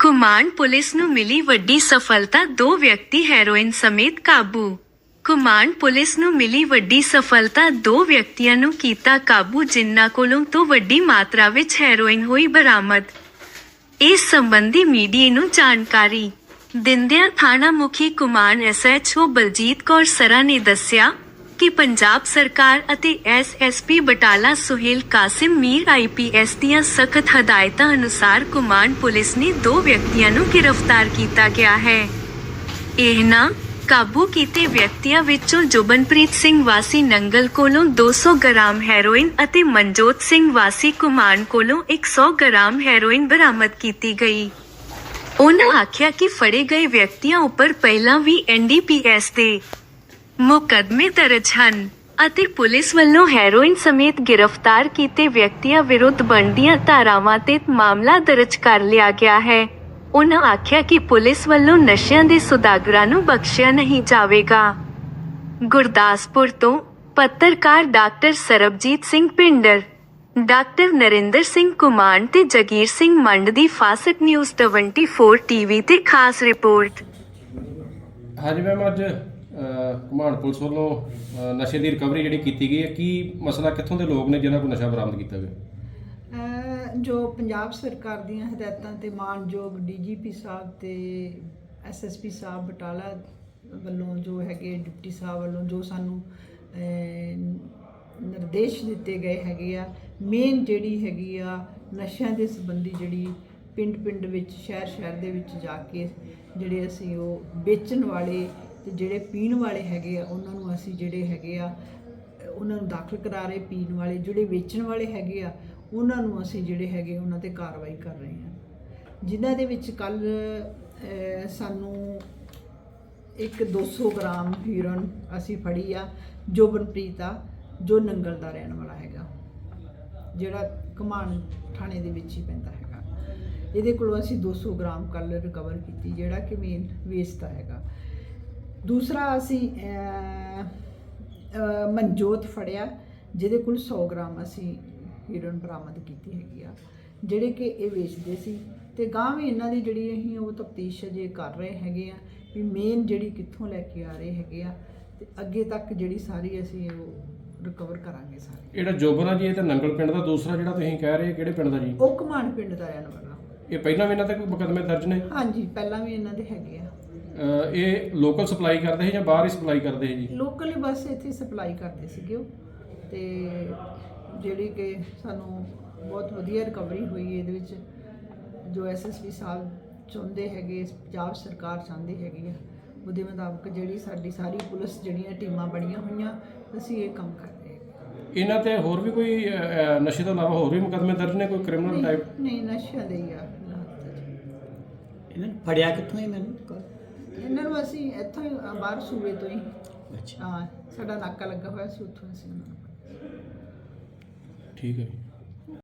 ਕੁਮਾਨ police ਨੂੰ ਮਿਲੀ ਵੱਡੀ ਸਫਲਤਾ, ਦੋ ਵਿਅਕਤੀ ਹੈਰੋਇਨ ਸਮੇਤ ਕਾਬੂ। ਕੁਮਾਨ ਪੁਲਿਸ ਨੂੰ ਮਿਲੀ ਵੱਡੀ ਸਫਲਤਾ, ਦੋ ਵਿਅਕਤੀਆਂ ਨੂੰ ਕੀਤਾ ਕਾਬੂ, ਜਿਨ੍ਹਾਂ ਕੋਲੋਂ ਤੋਂ ਵੱਡੀ ਮਾਤਰਾ ਵਿੱਚ ਹੈਰੋਇਨ ਹੋਈ ਬਰਾਮਦ। ਇਸ ਸੰਬੰਧੀ ਮੀਡੀਆ ਨੂੰ ਜਾਣਕਾਰੀ ਦਿੰਦਿਆਂ ਥਾਣਾ ਮੁਖੀ ਕੁਮਾਨ ਐਸਐਚਓ ਬਲਜੀਤ ਕੌਰ ਸਰਾ ਨੇ ਦੱਸਿਆ ਕਿ ਪੰਜਾਬ ਸਰਕਾਰ ਅਤੇ ਐਸਐਸਪੀ ਬਟਾਲਾ ਸੁਹੇਲ ਕਾਸਿਮ ਮੀਰ ਆਈਪੀਐਸ ਦੀਆਂ ਸਖਤ ਹਦਾਇਤਾਂ ਅਨੁਸਾਰ ਕੁਮਾਨ ਪੁਲਿਸ ਨੇ ਦੋ ਵਿਅਕਤੀਆਂ ਨੂੰ ਗ੍ਰਿਫਤਾਰ ਕੀਤਾ ਗਿਆ ਹੈ। ਇਹਨਾਂ ਕਾਬੂ ਕੀਤੇ ਵਿਅਕਤੀਆਂ ਵਿੱਚੋਂ ਜੁਬਨਪ੍ਰੀਤ ਸਿੰਘ ਵਾਸੀ ਨੰਗਲ ਕੋਲੋਂ 200 ਗ੍ਰਾਮ ਹੈਰੋਇਨ ਅਤੇ ਮਨਜੋਤ ਸਿੰਘ ਵਾਸੀ ਕੁਮਾਨ ਕੋਲੋਂ 100 ਗ੍ਰਾਮ ਹੈਰੋਇਨ ਬਰਾਮਦ ਕੀਤੀ ਗਈ। ਉਹਨਾਂ ਆਖਿਆ ਕਿ ਫੜੇ ਗਏ ਵਿਅਕਤੀਆਂ ਉੱਪਰ ਪਹਿਲਾਂ ਵੀ ਐਨਡੀਪੀਐਸ ਦੇ ਮੁਕੱਦਮੇ ਦਰਜ ਹਨ ਅਤੇ ਪੁਲਿਸ ਵੱਲੋਂ ਹੈਰੋਇਨ ਸਮੇਤ ਗ੍ਰਿਫਤਾਰ ਕੀਤੇ ਵਿਅਕਤੀਆਂ ਵਿਰੁੱਧ ਬਣਦੀਆਂ ਧਾਰਾਵਾਂ ਤੇ ਮਾਮਲਾ ਦਰਜ ਕਰ ਲਿਆ ਗਿਆ ਹੈ। ਉਹਨਾਂ ਆਖਿਆ ਕਿ ਪੁਲਿਸ ਵੱਲੋਂ ਨਸ਼ਿਆਂ ਦੇ ਸੁਦਾਗਰਾਂ ਨੂੰ ਬਖਸ਼ਿਆ ਨਹੀਂ ਜਾਵੇਗਾ। ਗੁਰਦਾਸਪੁਰ ਤੋਂ ਪੱਤਰਕਾਰ ਡਾਕਟਰ ਸਰਬਜੀਤ ਸਿੰਘ ਪਿੰਡਰ, ਡਾਕਟਰ ਨਰਿੰਦਰ ਸਿੰਘ ਕੁਮਾਨ ਤੇ ਜਗੀਰ ਸਿੰਘ ਮੰਡ ਦੀ ਫਾਸਟ ਨਿਊਜ਼ 24 ਟੀਵੀ ਤੇ ਖਾਸ ਰਿਪੋਰਟ। ਹਾਂਜੀ ਮੈਮ, ਅੱਜ ਘੁਮਾਣ ਪੁਲਿਸ ਵੱਲੋਂ ਨਸ਼ੇ ਦੀ ਰਿਕਵਰੀ ਜਿਹੜੀ ਕੀਤੀ ਗਈ ਹੈ ਕੀ ਮਸਲਾ ਕਿੱਥੋਂ ਦੇ ਲੋਕ ਨੇ ਜਿਨ੍ਹਾਂ ਕੋਲ ਨਸ਼ਾ ਬਰਾਮਦ ਕੀਤਾ ਗਿਆ? ਜੋ ਪੰਜਾਬ ਸਰਕਾਰ ਦੀਆਂ ਹਦਾਇਤਾਂ ਤੇ ਮਾਨਯੋਗ ਡੀਜੀਪੀ ਸਾਹਿਬ ਤੇ ਐਸਐਸਪੀ ਸਾਹਿਬ ਬਟਾਲਾ ਵੱਲੋਂ ਜੋ ਹੈਗੇ ਡਿਪਟੀ ਸਾਹਿਬ ਵੱਲੋਂ ਜੋ ਸਾਨੂੰ ਅਹ, ਨਿਰਦੇਸ਼ ਦਿੱਤੇ ਗਏ ਹੈਗੇ ਆ ਮੇਨ ਜਿਹੜੀ ਹੈਗੀ ਆ ਨਸ਼ਿਆਂ ਦੇ ਸੰਬੰਧੀ ਜਿਹੜੀ ਪਿੰਡ-ਪਿੰਡ ਵਿੱਚ ਸ਼ਹਿਰ-ਸ਼ਹਿਰ ਦੇ ਵਿੱਚ ਜਾ ਕੇ ਜਿਹੜੇ ਅਸੀਂ ਉਹ ਵੇਚਣ ਵਾਲੇ ਤੇ ਜਿਹੜੇ ਪੀਣ ਵਾਲੇ ਹੈਗੇ ਆ, ਉਹਨਾਂ ਨੂੰ ਅਸੀਂ ਜਿਹੜੇ ਹੈਗੇ ਆ, ਉਹਨਾਂ ਨੂੰ ਦਾਖਲ ਕਰਾ ਰਹੇ ਪੀਣ ਵਾਲੇ, ਜਿਹੜੇ ਵੇਚਣ ਵਾਲੇ ਹੈਗੇ ਆ, ਉਹਨਾਂ ਨੂੰ ਅਸੀਂ ਜਿਹੜੇ ਹੈਗੇ ਉਹਨਾਂ ਤੇ ਕਾਰਵਾਈ ਕਰ ਰਹੇ ਹਾਂ। ਜਿਨ੍ਹਾਂ ਦੇ ਵਿੱਚ ਕੱਲ ਸਾਨੂੰ ਇੱਕ 200 ਗ੍ਰਾਮ ਹੀਰਨ ਅਸੀਂ ਫੜੀ ਆ ਜੋਬਨਪ੍ਰੀਤ ਆ, ਜੋ ਨੰਗਲ ਦਾ ਰਹਿਣ ਵਾਲਾ ਹੈਗਾ। ਜਿਹੜਾ ਕਮਾਨ ਥਾਣੇ ਦੇ ਵਿੱਚ ਹੀ ਪੈਂਦਾ ਹੈਗਾ। ਇਹਦੇ ਕੋਲੋਂ ਅਸੀਂ 200 ਗ੍ਰਾਮ ਕੱਲ ਰਿਕਵਰ ਕੀਤੀ, ਜਿਹੜਾ ਕਿ ਮੇਨ ਵੇਚਦਾ ਹੈਗਾ। ਦੂਸਰਾ ਅਸੀਂ ਮਨਜੋਤ ਫੜਿਆ ਜਿਹਦੇ ਕੋਲ 100 ਗ੍ਰਾਮ ਅਸੀਂ ਹੀਰੋਇਨ ਬਰਾਮਦ ਕੀਤੀ ਹੈਗੀ ਆ ਜਿਹੜੇ ਕਿ ਇਹ ਵੇਚਦੇ ਸੀ। ਤੇ ਗਾਂ ਵੀ ਇਹਨਾਂ ਦੀ ਜਿਹੜੀ ਅਸੀਂ ਉਹ ਤਫਤੀਸ਼ ਜੇ ਕਰ ਰਹੇ ਹੈਗੇ ਆ ਵੀ ਮੇਨ ਜਿਹੜੀ ਕਿੱਥੋਂ ਲੈ ਕੇ ਆ ਰਹੇ ਹੈਗੇ ਆ ਤੇ ਅੱਗੇ ਤੱਕ ਜਿਹੜੀ ਸਾਰੀ ਅਸੀਂ ਉਹ ਰਿਕਵਰ ਕਰਾਂਗੇ ਸਾਰੇ। ਜਿਹੜਾ ਜੋਬਨ ਜੀ ਇਹ ਤਾਂ ਨੰਗਲ ਪਿੰਡ ਦਾ ਦੂਸਰਾ ਜਿਹੜਾ ਤੁਸੀਂ ਕਹਿ ਰਹੇ ਕਿਹੜੇ ਪਿੰਡ ਦਾ ਜੀ? ਉਹ ਕਮਾਨ ਪਿੰਡ ਦਾ ਰਹਿਣ ਵਾਲਾ। ਇਹ ਪਹਿਲਾਂ ਵੀ ਇਹਨਾਂ ਤੇ ਕੋਈ ਮੁਕੱਦਮੇ ਦਰਜ ਨੇ? ਹਾਂਜੀ ਪਹਿਲਾਂ ਵੀ ਇਹਨਾਂ ਦੇ ਹੈਗੇ ਆ। ਅਹ, ਇਹ ਲੋਕਲ ਸਪਲਾਈ ਕਰਦੇ ਸੀ ਜਾਂ ਬਾਹਰ ਹੀ ਸਪਲਾਈ ਕਰਦੇ ਸੀ ਜੀ? ਲੋਕਲ ਹੀ ਬਸ ਇੱਥੇ ਸਪਲਾਈ ਕਰਦੇ ਸੀਗੇ ਉਹ। ਤੇ ਜਿਹੜੀ ਕਿ ਸਾਨੂੰ ਬਹੁਤ ਵਧੀਆ ਰਿਕਵਰੀ ਹੋਈ ਇਹਦੇ ਵਿੱਚ। ਜੋ ਐਸਐਸਪੀ ਸਾਹਿਬ ਚਾਹੁੰਦੇ ਹੈਗੇ ਪੰਜਾਬ ਸਰਕਾਰ ਚਾਹੁੰਦੀ ਹੈਗੀ ਆ ਉਹਦੇ ਮੁਤਾਬਕ ਜਿਹੜੀ ਸਾਡੀ ਸਾਰੀ ਪੁਲਿਸ ਜਿਹੜੀਆਂ ਟੀਮਾਂ ਬਣੀਆਂ ਹੋਈਆਂ ਅਸੀਂ ਇਹ ਕੰਮ ਕਰ ਰਹੇ ਹਾਂ ਇਹਨਾਂ ਤੇ ਹੋਰ ਵੀ ਕੋਈ ਅਹ, ਅਹ, ਨਸ਼ੇ ਤੋਂ ਇਲਾਵਾ ਹੋਰ ਵੀ ਮੁਕੱਦਮੇ ਦਰਜ ਨੇ ਕੋਈ ਕ੍ਰਿਮੀਨਲ ਟਾਈਪ ਨਹੀਂ ਨਸ਼ਿਆਂ ਦੇ ਹੀ ਆ। ਇਹਨਾਂ ਨੂੰ ਫੜਿਆ ਕਿੱਥੋਂ ਇਹਨਾਂ ਨੂੰ? ਇਹਨਾਂ ਨੂੰ ਅਸੀਂ ਇੱਥੋਂ ਹੀ ਅ, ਬਾਹਰ ਸੂਬੇ ਤੋਂ ਹੀ। ਅੱਛਾ। ਹਾਂ ਸਾਡਾ ਨਾਕਾ ਲੱਗਾ ਹੋਇਆ ਸੀ ਉੱਥੋਂ ਅਸੀਂ ਉਹਨਾਂ ਨੂੰ। ਠੀਕ ਹੈ।